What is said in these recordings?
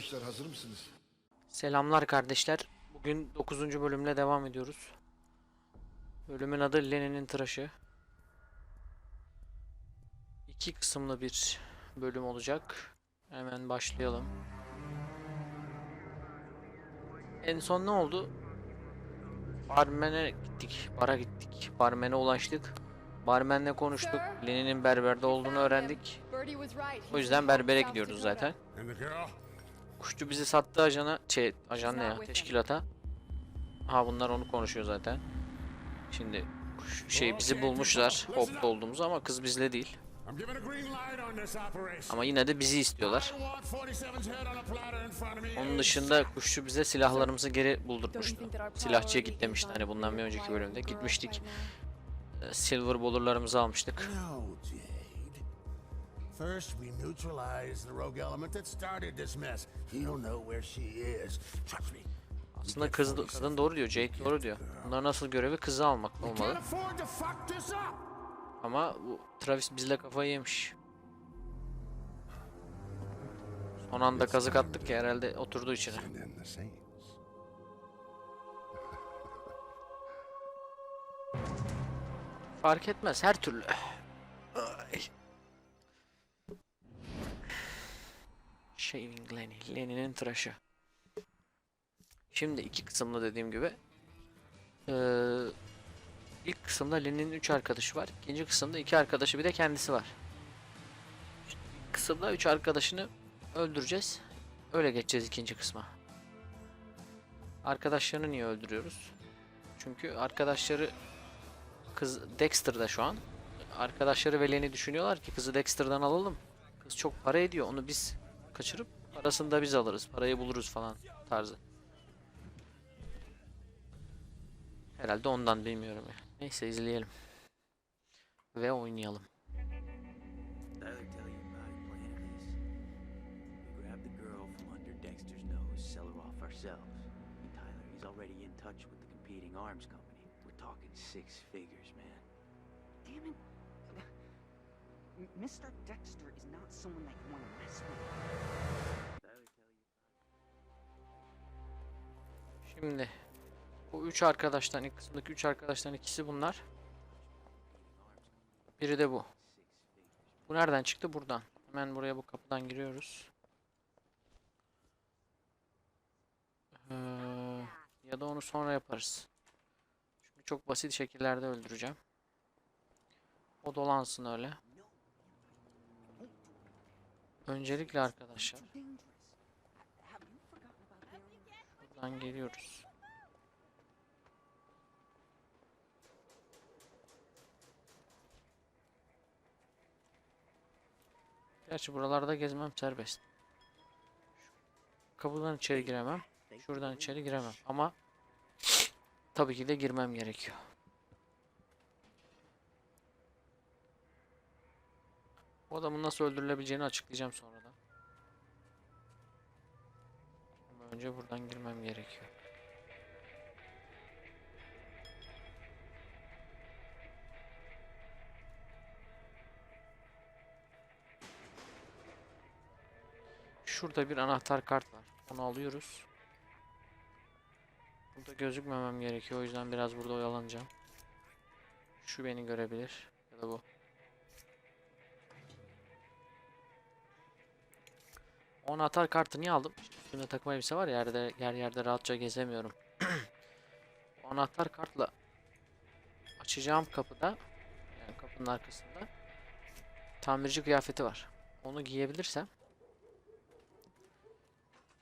arkadaşlar hazır mısınız? Selamlar kardeşler. Bugün 9. bölümle devam ediyoruz. Bölümün adı Lenin'in tıraşı. İki kısımlı bir bölüm olacak. Hemen başlayalım. En son ne oldu? Barmen'e gittik, bara gittik. Barmen'e ulaştık. Barmen'le konuştuk. Lenin'in berberde olduğunu öğrendik. O yüzden berbere gidiyoruz zaten. Kuşçu bizi sattı ajana, şey ajan ne ya teşkilata. Ha bunlar onu konuşuyor zaten. Şimdi kuş- şey bizi bulmuşlar hopta olduğumuzu ama kız bizle değil. Ama yine de bizi istiyorlar. I want 47's head on a platter in front of me. Onun dışında kuşçu bize silahlarımızı geri buldurtmuştu. Silahçıya git demişti hani bundan bir önceki bölümde. Gitmiştik. Ee, Silver bolurlarımızı almıştık. First, we neutralize the rogue element that started this mess. You know where she is. Trust me. Aslında kız, kadın doğru diyor. Jade doğru diyor. Bunların asıl görevi kızı almak olmalı. afford to fuck this up. Ama bu Travis bizle kafayı yemiş. Son anda kazık attık ya herhalde oturdu içine. Fark etmez her türlü. Ay. Shaving Lenny. Lenny'nin tıraşı. Şimdi iki kısımlı dediğim gibi. Ee, ilk kısımda Lenny'nin üç arkadaşı var. İkinci kısımda iki arkadaşı bir de kendisi var. İşte ilk kısımda üç arkadaşını öldüreceğiz. Öyle geçeceğiz ikinci kısma. Arkadaşlarını niye öldürüyoruz? Çünkü arkadaşları Kız Dexter'da şu an. Arkadaşları Velen'i düşünüyorlar ki kızı Dexter'dan alalım. Kız çok para ediyor. Onu biz kaçırıp parasını da biz alırız. Parayı buluruz falan tarzı. Herhalde ondan bilmiyorum ya. Neyse izleyelim. Ve oynayalım. Tyler he's already in touch with the competing arms company. We're talking six figures, Mr. Dexter is not someone that you want to mess with. Şimdi bu üç arkadaştan ilk kısımdaki üç arkadaştan ikisi bunlar. Biri de bu. Bu nereden çıktı? Buradan. Hemen buraya bu kapıdan giriyoruz. Ee, ya da onu sonra yaparız. Çünkü çok basit şekillerde öldüreceğim. O dolansın öyle. Öncelikle arkadaşlar buradan geliyoruz. Gerçi buralarda gezmem serbest. Kapıdan içeri giremem. Şuradan içeri giremem ama tabii ki de girmem gerekiyor. Bu adamın nasıl öldürülebileceğini açıklayacağım sonradan. Ama önce buradan girmem gerekiyor. Şurada bir anahtar kart var. Onu alıyoruz. Burada gözükmemem gerekiyor. O yüzden biraz burada oyalanacağım. Şu beni görebilir. Ya da bu. O anahtar kartı niye aldım? Üstümde takım elbise var ya yerde, yer yerde rahatça gezemiyorum. anahtar kartla açacağım kapıda yani kapının arkasında tamirci kıyafeti var. Onu giyebilirsem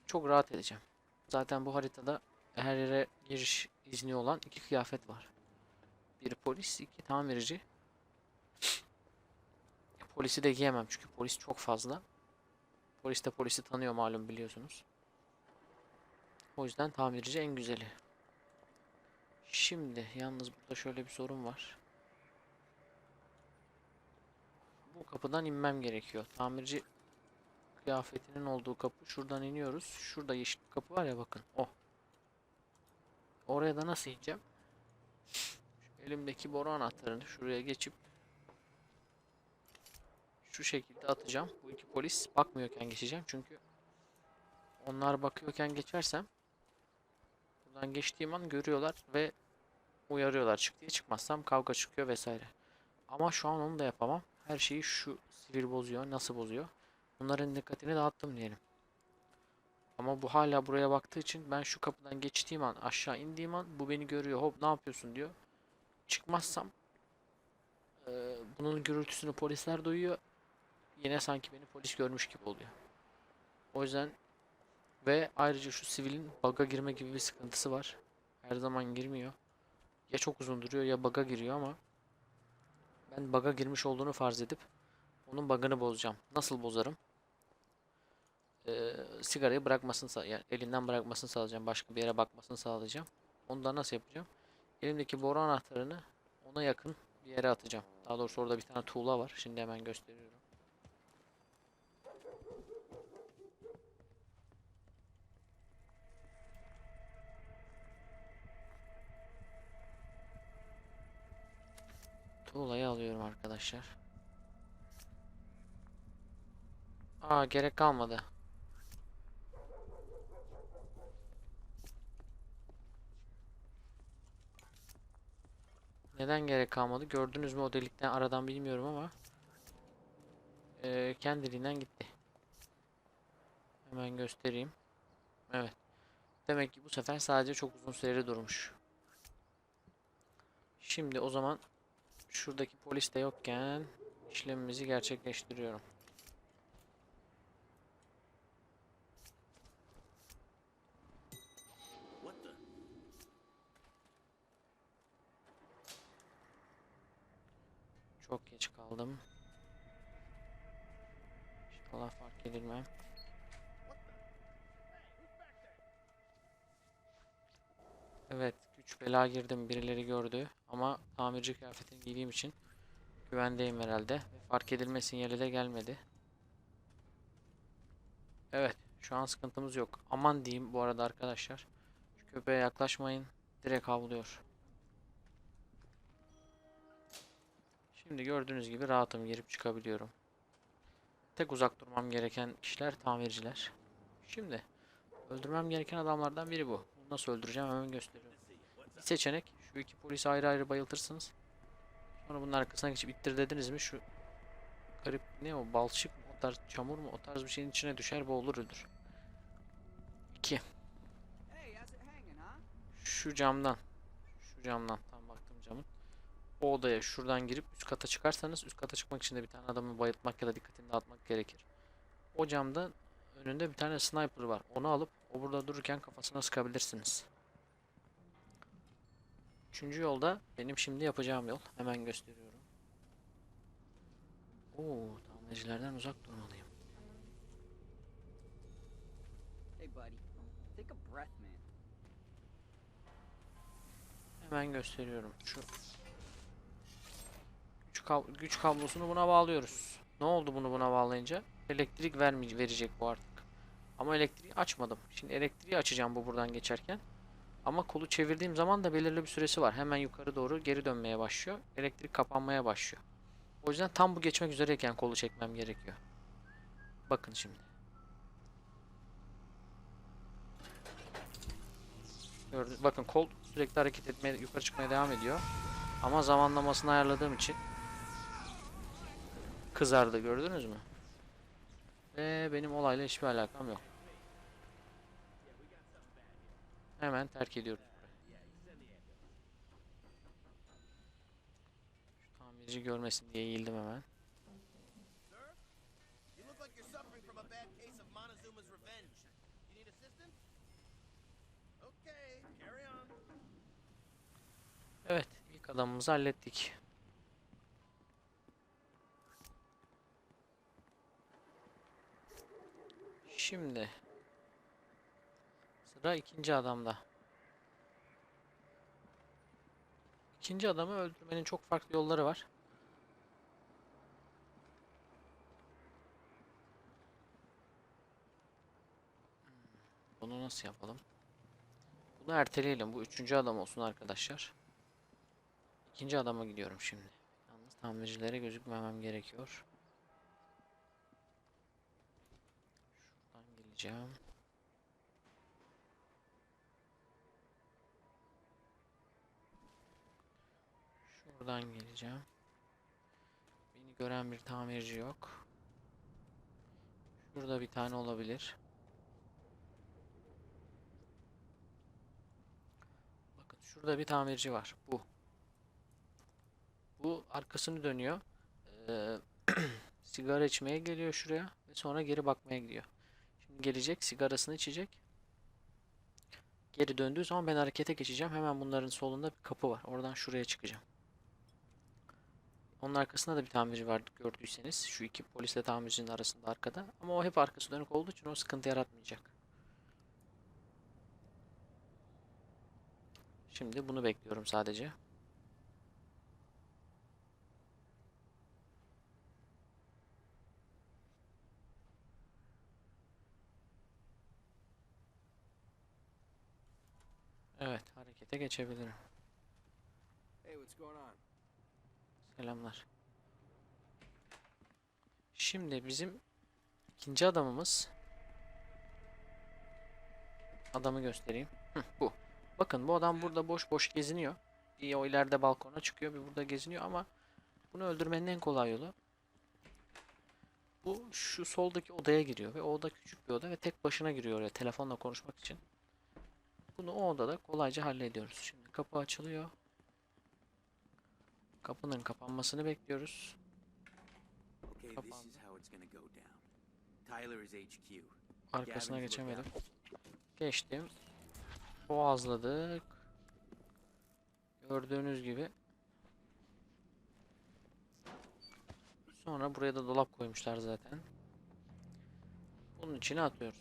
çok rahat edeceğim. Zaten bu haritada her yere giriş izni olan iki kıyafet var. Biri polis, iki tamirci. Polisi de giyemem çünkü polis çok fazla. Polis de polisi tanıyor malum biliyorsunuz. O yüzden tamirci en güzeli. Şimdi yalnız burada şöyle bir sorun var. Bu kapıdan inmem gerekiyor. Tamirci kıyafetinin olduğu kapı. Şuradan iniyoruz. Şurada yeşil kapı var ya bakın. O. Oraya da nasıl ineceğim? Şu elimdeki boru anahtarını şuraya geçip şu şekilde atacağım. Bu iki polis bakmıyorken geçeceğim çünkü onlar bakıyorken geçersem buradan geçtiğim an görüyorlar ve uyarıyorlar. Çık diye çıkmazsam kavga çıkıyor vesaire. Ama şu an onu da yapamam. Her şeyi şu sivil bozuyor. Nasıl bozuyor? Bunların dikkatini dağıttım diyelim. Ama bu hala buraya baktığı için ben şu kapıdan geçtiğim an aşağı indiğim an bu beni görüyor. Hop ne yapıyorsun diyor. Çıkmazsam eee, bunun gürültüsünü polisler duyuyor. Yine sanki beni polis görmüş gibi oluyor. O yüzden ve ayrıca şu sivilin bug'a girme gibi bir sıkıntısı var. Her zaman girmiyor. Ya çok uzun duruyor ya bug'a giriyor ama ben bug'a girmiş olduğunu farz edip onun bug'ını bozacağım. Nasıl bozarım? Ee, sigarayı bırakmasını yani elinden bırakmasını sağlayacağım. Başka bir yere bakmasını sağlayacağım. Onu da nasıl yapacağım? Elimdeki boru anahtarını ona yakın bir yere atacağım. Daha doğrusu orada bir tane tuğla var. Şimdi hemen gösteriyorum. Tuğlayı alıyorum arkadaşlar. Aa gerek kalmadı. Neden gerek kalmadı? Gördünüz mü o delikten aradan bilmiyorum ama eee, kendiliğinden gitti. Hemen göstereyim. Evet. Demek ki bu sefer sadece çok uzun süreli durmuş. Şimdi o zaman şuradaki polis de yokken işlemimizi gerçekleştiriyorum. Çok geç kaldım. İnşallah fark edilmem. Evet, güç bela girdim. Birileri gördü ama tamirci kıyafetini giydiğim için güvendeyim herhalde. Fark edilme sinyali de gelmedi. Evet, şu an sıkıntımız yok. Aman diyeyim bu arada arkadaşlar. Şu köpeğe yaklaşmayın. Direkt havlıyor. Şimdi gördüğünüz gibi rahatım girip çıkabiliyorum. Tek uzak durmam gereken kişiler tamirciler. Şimdi öldürmem gereken adamlardan biri bu. Nasıl öldüreceğim hemen gösteriyorum. Seçenek şu iki polisi ayrı ayrı bayıltırsınız. Sonra bunun arkasına geçip ittir dediniz mi şu garip ne o balçık mı o tarz çamur mu o tarz bir şeyin içine düşer boğulur ölür. İki. Hey, how's it hanging, huh? Şu camdan. Şu camdan. Tam baktım camın. O odaya şuradan girip üst kata çıkarsanız üst kata çıkmak için de bir tane adamı bayıltmak ya da dikkatini dağıtmak gerekir. O camda önünde bir tane sniper var. Onu alıp o burada dururken kafasına sıkabilirsiniz. Üçüncü yolda benim şimdi yapacağım yol. Hemen gösteriyorum. Oo, tamircilerden uzak durmalıyım. Hey, buddy. Take a breath, man. Hemen gösteriyorum. Şu güç, kab- güç kablosunu buna bağlıyoruz. Ne oldu bunu buna bağlayınca? Elektrik vermeyecek verecek bu artık. Ama elektriği açmadım. Şimdi elektriği açacağım bu buradan geçerken. Ama kolu çevirdiğim zaman da belirli bir süresi var. Hemen yukarı doğru geri dönmeye başlıyor. Elektrik kapanmaya başlıyor. O yüzden tam bu geçmek üzereyken kolu çekmem gerekiyor. Bakın şimdi. Gördünüz. Bakın kol sürekli hareket etmeye, yukarı çıkmaya devam ediyor. Ama zamanlamasını ayarladığım için kızardı gördünüz mü? Ve benim olayla hiçbir alakam yok. Hemen terk ediyoruz. Şu tamirci görmesin diye eğildim hemen. Evet, ilk adamımızı hallettik. Şimdi sıra ikinci adamda. İkinci adamı öldürmenin çok farklı yolları var. Hmm, Bunu nasıl yapalım? Bunu erteleyelim. Bu üçüncü adam olsun arkadaşlar. İkinci adama gidiyorum şimdi. Yalnız tamircilere gözükmemem gerekiyor. Şuradan geleceğim. Şuradan geleceğim. Beni gören bir tamirci yok. Şurada bir tane olabilir. Bakın şurada bir tamirci var. Bu. Bu arkasını dönüyor. Ee, sigara içmeye geliyor şuraya ve sonra geri bakmaya gidiyor. Şimdi gelecek, sigarasını içecek. Geri döndüğü zaman ben harekete geçeceğim. Hemen bunların solunda bir kapı var. Oradan şuraya çıkacağım. Onun arkasında da bir tamirci var gördüyseniz. Şu iki polisle tamircinin arasında arkada. Ama o hep arkası dönük olduğu için o sıkıntı yaratmayacak. Şimdi bunu bekliyorum sadece. Evet, harekete geçebilirim. Hey, what's going on? Selamlar. Şimdi bizim ikinci adamımız adamı göstereyim. Hı, bu. Bakın bu adam burada boş boş geziniyor. Bir o ileride balkona çıkıyor, bir burada geziniyor ama bunu öldürmenin en kolay yolu bu şu soldaki odaya giriyor ve o oda küçük bir oda ve tek başına giriyor oraya telefonla konuşmak için. Bunu o odada kolayca hallediyoruz. Şimdi kapı açılıyor. Kapının kapanmasını bekliyoruz. Kapandı. Arkasına geçemedim. Geçtim. Boğazladık. Gördüğünüz gibi. Sonra buraya da dolap koymuşlar zaten. Bunun içine atıyoruz.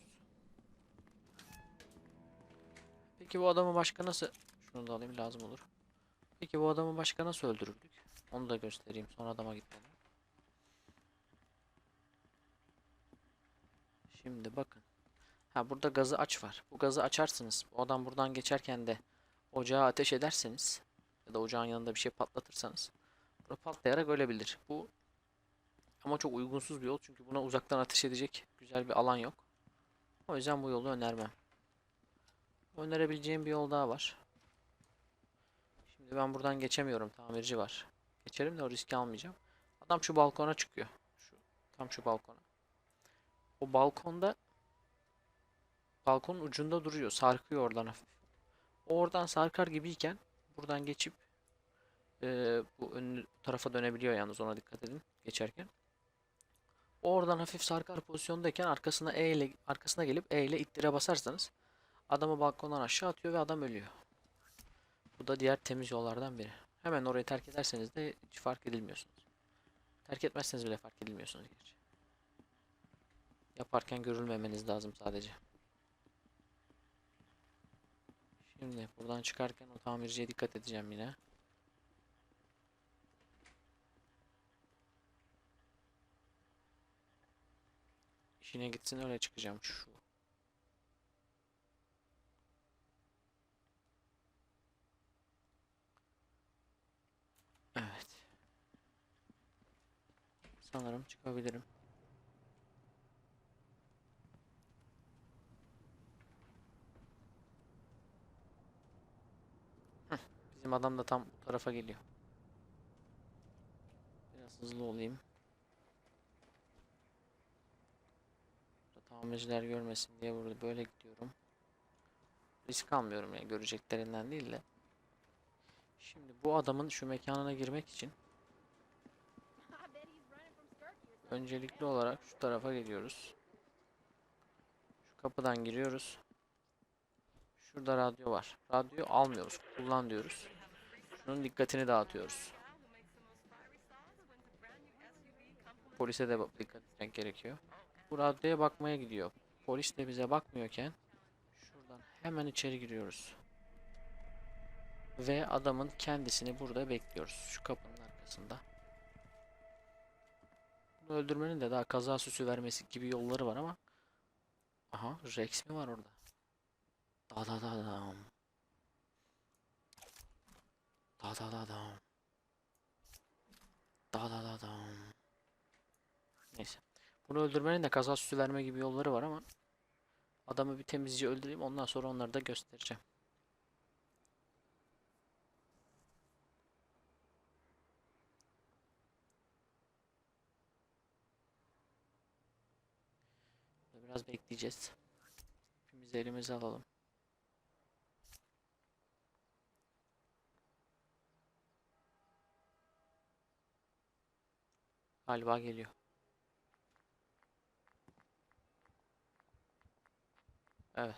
Peki bu adamı başka nasıl... Şunu da alayım lazım olur. Peki bu adamı başka nasıl öldürürdük? Onu da göstereyim son adama gitmeden. Şimdi bakın. Ha burada gazı aç var. Bu gazı açarsınız. O adam buradan geçerken de ocağa ateş ederseniz ya da ocağın yanında bir şey patlatırsanız burada patlayarak ölebilir. Bu ama çok uygunsuz bir yol çünkü buna uzaktan ateş edecek güzel bir alan yok. O yüzden bu yolu önermem. Önerebileceğim bir yol daha var. Şimdi ben buradan geçemiyorum. Tamirci var. Geçerim de o riski almayacağım. Adam şu balkona çıkıyor. Şu, tam şu balkona. O balkonda balkonun ucunda duruyor. Sarkıyor oradan hafif. O oradan sarkar gibiyken buradan geçip eee, bu ön tarafa dönebiliyor yalnız ona dikkat edin geçerken. O oradan hafif sarkar pozisyondayken arkasına E ile arkasına gelip E ile ittire basarsanız adamı balkondan aşağı atıyor ve adam ölüyor. Da diğer temiz yollardan biri. Hemen orayı terk ederseniz de hiç fark edilmiyorsunuz. Terk etmezseniz bile fark edilmiyorsunuz gerçi. Yaparken görülmemeniz lazım sadece. Şimdi buradan çıkarken o tamirciye dikkat edeceğim yine. İşine gitsin öyle çıkacağım şu. Evet. Sanırım çıkabilirim. Bizim adam da tam bu tarafa geliyor. Biraz hızlı olayım. Tamirciler görmesin diye burada böyle gidiyorum. Risk almıyorum ya göreceklerinden değil de. Şimdi bu adamın şu mekanına girmek için öncelikli olarak şu tarafa geliyoruz. Şu kapıdan giriyoruz. Şurada radyo var. Radyoyu almıyoruz. Kullan diyoruz. Şunun dikkatini dağıtıyoruz. Polise de dikkat etmek gerekiyor. Bu radyoya bakmaya gidiyor. Polis de bize bakmıyorken şuradan hemen içeri giriyoruz. Ve adamın kendisini burada bekliyoruz. Şu kapının arkasında. Bunu öldürmenin de daha kaza süsü vermesi gibi yolları var ama Aha Rex mi var orada? Da da da dam. Da da da dam. Da da da dam. Neyse. Bunu öldürmenin de kaza süsü verme gibi yolları var ama adamı bir temizce öldüreyim ondan sonra onları da göstereceğim. Biraz bekleyeceğiz. İpimizi elimize alalım. Galiba geliyor. Evet.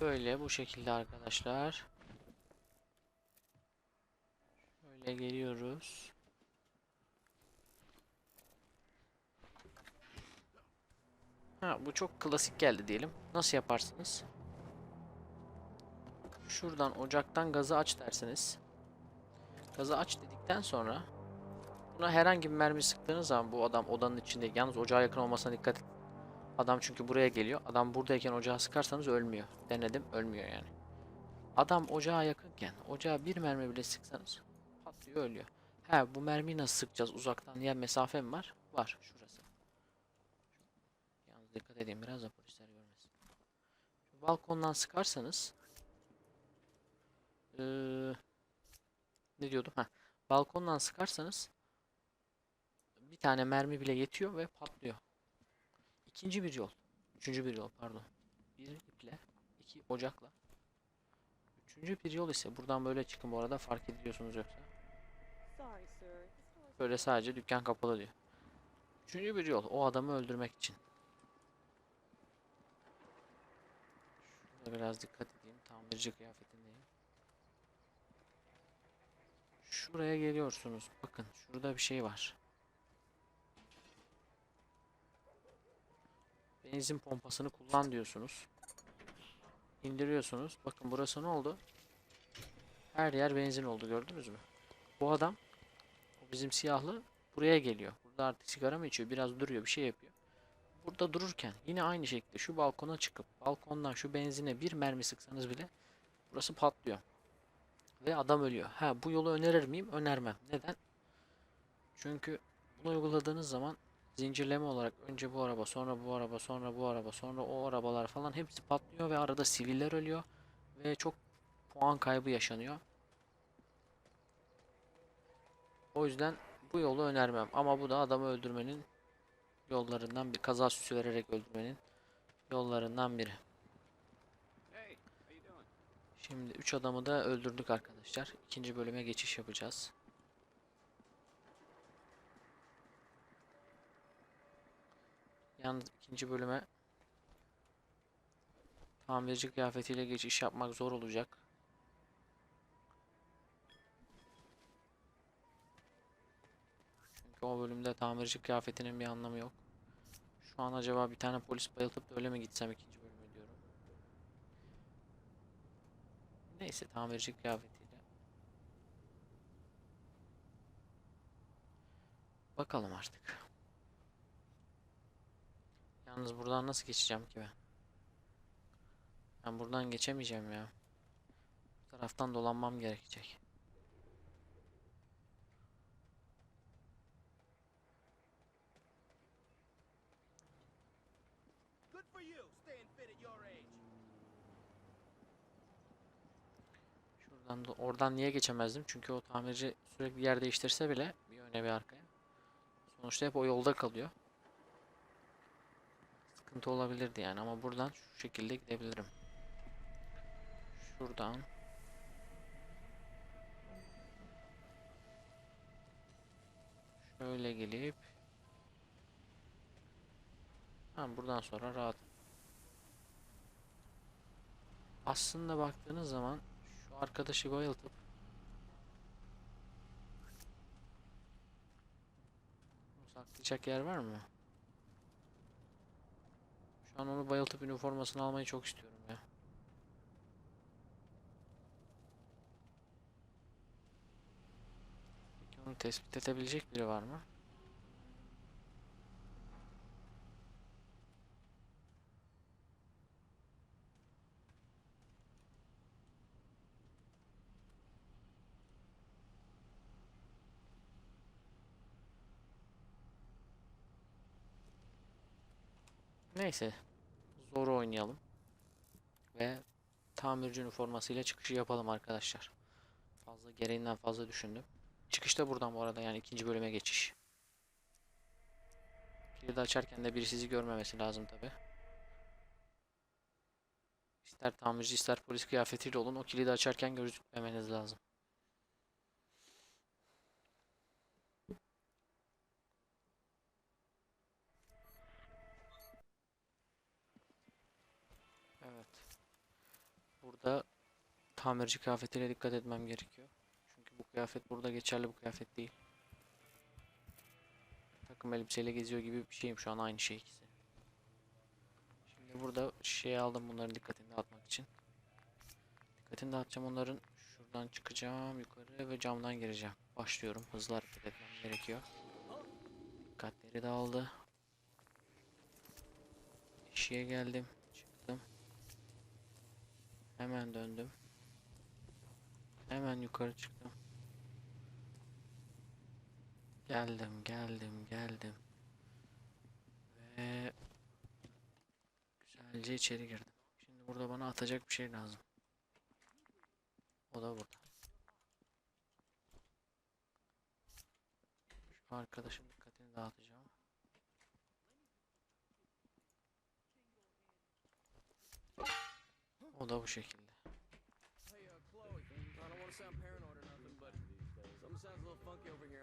Böyle bu şekilde arkadaşlar. Şöyle geliyoruz. Ha bu çok klasik geldi diyelim. Nasıl yaparsınız? Şuradan ocaktan gazı aç dersiniz. Gazı aç dedikten sonra buna herhangi bir mermi sıktığınız zaman bu adam odanın içinde yalnız ocağa yakın olmasına dikkat et. Adam çünkü buraya geliyor. Adam buradayken ocağa sıkarsanız ölmüyor. Denedim ölmüyor yani. Adam ocağa yakınken ocağa bir mermi bile sıksanız patlıyor ölüyor. He bu mermiyi nasıl sıkacağız uzaktan diye mesafe mi var? Var şurası. Dikkat edin biraz da polisler görmesin. Şu balkondan sıkarsanız ee, ne diyordum? Ha, balkondan sıkarsanız bir tane mermi bile yetiyor ve patlıyor. İkinci bir yol. Üçüncü bir yol pardon. Bir iple, iki ocakla. Üçüncü bir yol ise buradan böyle çıkın bu arada fark ediyorsunuz yoksa. Böyle sadece dükkan kapalı diyor. Üçüncü bir yol o adamı öldürmek için. Şurada biraz dikkat edeyim. Tamirci kıyafetindeyim. Şuraya geliyorsunuz. Bakın şurada bir şey var. Benzin pompasını kullan diyorsunuz. İndiriyorsunuz. Bakın burası ne oldu? Her yer benzin oldu gördünüz mü? Bu adam bizim siyahlı buraya geliyor. Burada artık sigara mı içiyor? Biraz duruyor, bir şey yapıyor. Burada dururken yine aynı şekilde şu balkona çıkıp balkondan şu benzine bir mermi sıksanız bile burası patlıyor. Ve adam ölüyor. Ha bu yolu önerir miyim? Önermem. Neden? Çünkü bunu uyguladığınız zaman zincirleme olarak önce bu araba, sonra bu araba, sonra bu araba, sonra o arabalar falan hepsi patlıyor ve arada siviller ölüyor ve çok puan kaybı yaşanıyor. O yüzden bu yolu önermem ama bu da adamı öldürmenin yollarından bir kaza süsü vererek öldürmenin yollarından biri. Şimdi 3 adamı da öldürdük arkadaşlar. İkinci bölüme geçiş yapacağız. Yalnız ikinci bölüme tamirci kıyafetiyle geçiş yapmak zor olacak. Çünkü o bölümde tamirci kıyafetinin bir anlamı yok. Şu an acaba bir tane polis bayıltıp da öyle mi gitsem ikinci bölüme diyorum. Neyse tamirci kıyafetiyle. Bakalım artık. Yalnız buradan nasıl geçeceğim ki ben? Ben buradan geçemeyeceğim ya. Bu taraftan dolanmam gerekecek. Şuradan da oradan niye geçemezdim? Çünkü o tamirci sürekli yer değiştirse bile bir öne bir arkaya. Sonuçta hep o yolda kalıyor. Sıkıntı olabilirdi yani ama buradan şu şekilde gidebilirim. Şuradan. Şöyle gelip Ha buradan sonra rahat. Aslında baktığınız zaman arkadaşı bayıltıp saklayacak yer var mı? Şu an onu bayıltıp üniformasını almayı çok istiyorum ya. Peki onu tespit edebilecek biri var mı? Neyse. Zor oynayalım. Ve tamirci üniformasıyla çıkışı yapalım arkadaşlar. Fazla gereğinden fazla düşündüm. Çıkış da buradan bu arada yani ikinci bölüme geçiş. Kilidi açarken de biri sizi görmemesi lazım tabi. İster tamirci ister polis kıyafetiyle olun o kilidi açarken gözükmemeniz lazım. Burada tamirci kıyafetiyle dikkat etmem gerekiyor. Çünkü bu kıyafet burada geçerli bu kıyafet değil. Takım elbiseyle geziyor gibi bir şeyim şu an aynı şey ikisi. Şimdi burada şey aldım bunların dikkatini dağıtmak için. Dikkatini dağıtacağım onların. Şuradan çıkacağım yukarı ve camdan gireceğim. Başlıyorum. Hızlı hareket etmem gerekiyor. Dikkatleri dağıldı. İşe geldim. Hemen döndüm. Hemen yukarı çıktım. Geldim, geldim, geldim. Ve güzelce içeri girdim. Şimdi burada bana atacak bir şey lazım. O da burada. Şu arkadaşın dikkatini dağıtacağım. O da bu şekilde.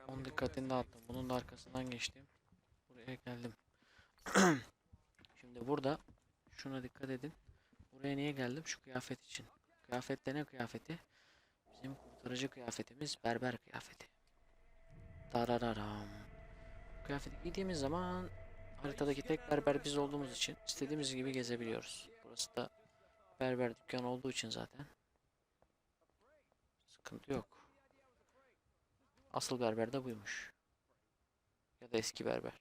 Onun dikkatini dağıttım. Bunun da arkasından geçtim. Buraya geldim. Şimdi burada şuna dikkat edin. Buraya niye geldim? Şu kıyafet için. Kıyafette ne kıyafeti? Bizim kurtarıcı kıyafetimiz berber kıyafeti. Darararam. Bu kıyafeti giydiğimiz zaman haritadaki tek berber biz olduğumuz için istediğimiz gibi gezebiliyoruz. Burası da berber dükkanı olduğu için zaten sıkıntı yok. Asıl berber de buymuş. Ya da eski berber.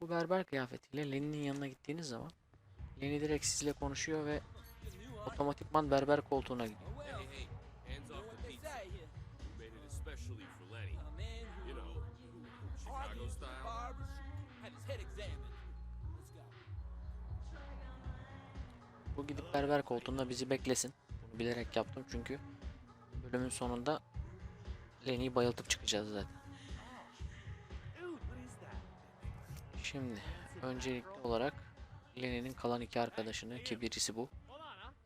Bu berber kıyafetiyle Lenny'nin yanına gittiğiniz zaman Lenny direkt sizle konuşuyor ve otomatikman berber koltuğuna gidiyor. Bu gidip berber koltuğunda bizi beklesin. Bunu bilerek yaptım çünkü bölümün sonunda Lenny'yi bayıltıp çıkacağız zaten. Şimdi öncelikli olarak Lenny'nin kalan iki arkadaşını ki birisi bu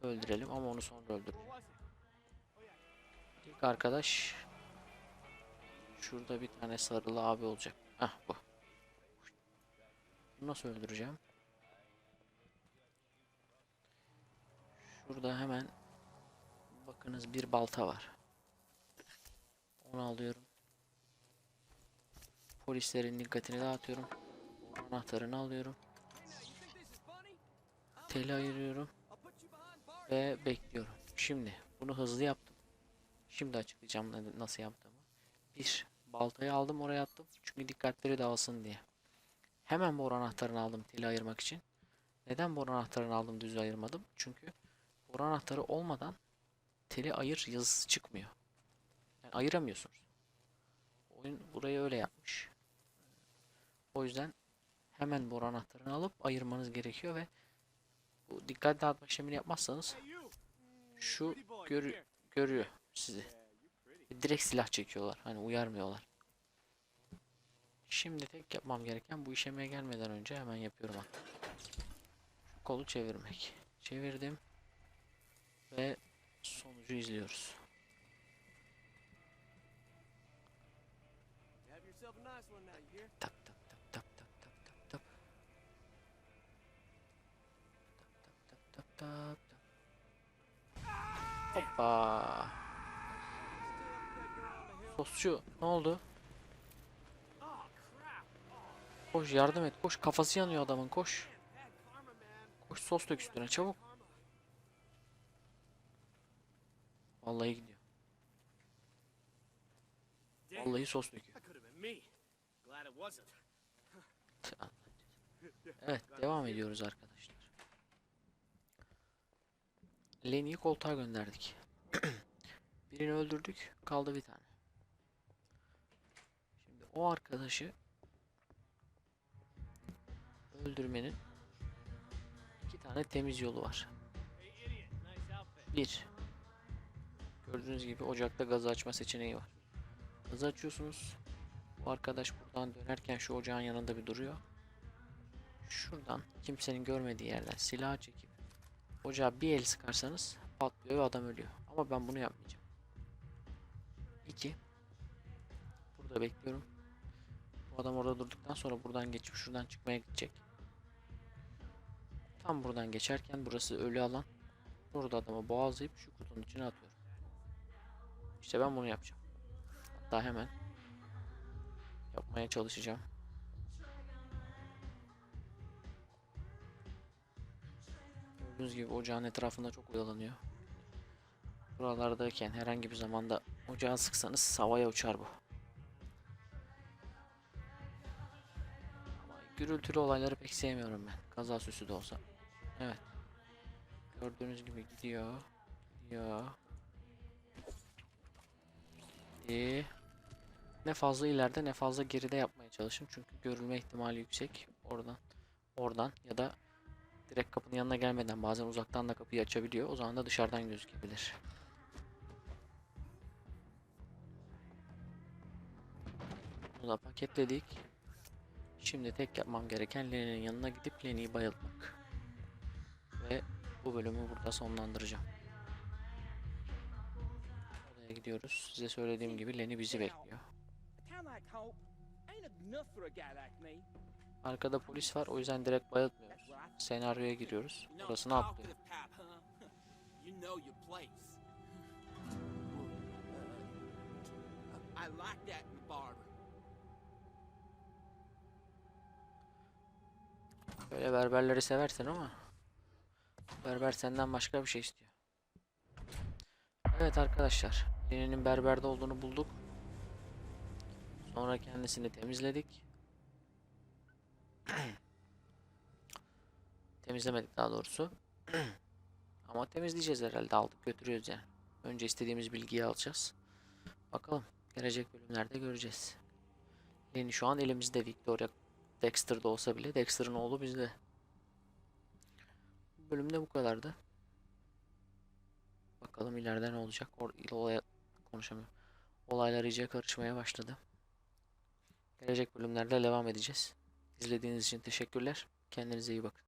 öldürelim ama onu sonra öldüreceğim. İlk arkadaş şurada bir tane sarılı abi olacak. Hah bu. Bunu nasıl öldüreceğim? Şurada hemen bakınız bir balta var. Onu alıyorum. Polislerin dikkatini dağıtıyorum. Anahtarını alıyorum. Teli ayırıyorum. Ve bekliyorum. Şimdi bunu hızlı yaptım. Şimdi açıklayacağım nasıl yaptığımı. Bir, baltayı aldım oraya attım. Çünkü dikkatleri dağılsın diye. Hemen boru anahtarını aldım teli ayırmak için. Neden boru anahtarını aldım düz ayırmadım? Çünkü boru anahtarı olmadan teli ayır yazısı çıkmıyor. Yani ayıramıyorsunuz. Oyun burayı öyle yapmış. O yüzden hemen boru anahtarını alıp ayırmanız gerekiyor ve bu dikkat dağıtma işlemini yapmazsanız şu görü görüyor sizi. Direkt silah çekiyorlar. Hani uyarmıyorlar. Şimdi tek yapmam gereken bu işlemeye gelmeden önce hemen yapıyorum. Şu kolu çevirmek. Çevirdim. Ve sonucu izliyoruz. Have yourself a nice one now, you hear? Tap tap tap tap tap tap tap tap. Tap tap tap tap tap. Hoppa. Sosçu ne oldu? Koş yardım et koş kafası yanıyor adamın koş. Koş sos dök üstüne çabuk. Vallahi gidiyor. Vallahi sos döküyor. Evet devam ediyoruz arkadaşlar. Lenny'yi koltuğa gönderdik. Birini öldürdük. Kaldı bir tane. Şimdi o arkadaşı öldürmenin iki tane temiz yolu var. Bir. Gördüğünüz gibi ocakta gazı açma seçeneği var. Hızı açıyorsunuz. Bu arkadaş buradan dönerken şu ocağın yanında bir duruyor. Şuradan kimsenin görmediği yerden silah çekip ocağa bir el sıkarsanız patlıyor ve adam ölüyor. Ama ben bunu yapmayacağım. 2 Burada bekliyorum. Bu adam orada durduktan sonra buradan geçip şuradan çıkmaya gidecek. Tam buradan geçerken burası ölü alan. Burada adamı boğazlayıp şu kutunun içine atıyorum. İşte ben bunu yapacağım. Hatta hemen yapmaya çalışacağım. Gördüğünüz gibi ocağın etrafında çok oyalanıyor. Buralardayken herhangi bir zamanda ocağı sıksanız havaya uçar bu. Ama gürültülü olayları pek sevmiyorum ben. Kaza süsü de olsa. Evet. Gördüğünüz gibi gidiyor. Gidiyor. Gitti. Ne fazla ileride ne fazla geride yapmaya çalışın. Çünkü görülme ihtimali yüksek. Oradan. Oradan ya da direkt kapının yanına gelmeden bazen uzaktan da kapıyı açabiliyor. O zaman da dışarıdan gözükebilir. Bunu da paketledik. Şimdi tek yapmam gereken Lenny'nin yanına gidip Lenny'yi bayıltmak. Ve bu bölümü burada sonlandıracağım. Gidiyoruz. Size söylediğim gibi Lenny bizi bekliyor. Arkada polis var o yüzden direkt bayıltmıyoruz. Senaryoya giriyoruz. Orasını atlıyor. Böyle berberleri seversin ama berber senden başka bir şey istiyor. Evet arkadaşlar, Lenny'nin berberde olduğunu bulduk. Sonra kendisini temizledik. Temizlemedik daha doğrusu. Ama temizleyeceğiz herhalde. Aldık götürüyoruz yani. Önce istediğimiz bilgiyi alacağız. Bakalım. Gelecek bölümlerde göreceğiz. Lenny şu an elimizde Victoria Dexter'da olsa bile Dexter'ın oğlu bizde. Bu bölümde bu kadardı. Bakalım ileride ne olacak. Or olay konuşamıyorum. Olaylar iyice karışmaya başladı. Gelecek bölümlerde devam edeceğiz. İzlediğiniz için teşekkürler. Kendinize iyi bakın.